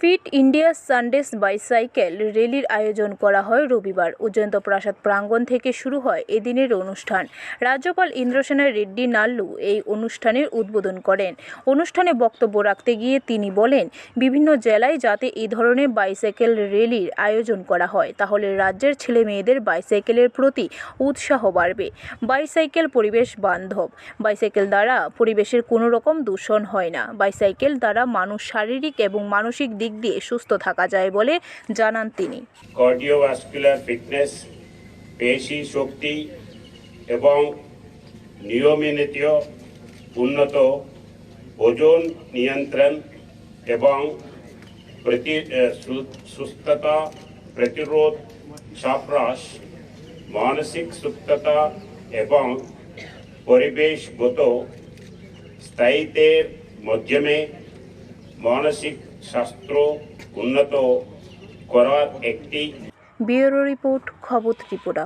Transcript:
Fit India Sundays bicycle র্যালির আয়োজন করা হয় রবিবার। উজয়ন্ত প্রাসাদ প্রাঙ্গণ থেকে শুরু হয় এদিনের অনুষ্ঠান। রাজ্যপাল ইন্দ্রসেনা রেড্ডি নাল্লু এই অনুষ্ঠানের উদ্বোধন করেন। অনুষ্ঠানে বক্তব্য রাখতে গিয়ে তিনি বলেন, বিভিন্ন জেলায় যাতে এই ধরনের বাইসাইকেল র্যালির আয়োজন করা হয়, তাহলে রাজ্যের ছেলে মেয়েদের বাইসাইকেলের প্রতি উৎসাহ বাড়বে। বাইসাইকেল পরিবেশ বান্ধব। বাইসাইকেল দ্বারা পরিবেশের কোনো রকম দূষণ হয় না। বাইসাইকেল দ্বারা মানুষ শারীরিক এবং মানসিক দিক দিয়ে সুস্থ থাকা যায় বলে জানান তিনি। কার্ডিওভাস্কুলার ফিটনেস, পেশি শক্তি এবং নিয়মিত উন্নত ওজন নিয়ন্ত্রণ এবং প্রতি সুস্থতা প্রতিরোধ সাপ্রাস মানসিক সুস্থতা এবং পরিবেশগত স্থায়িত্বের মাধ্যমে মানসিক শাস্ত্র উন্নত করার একটি ব্যুরো রিপোর্ট খবর ত্রিপুরা।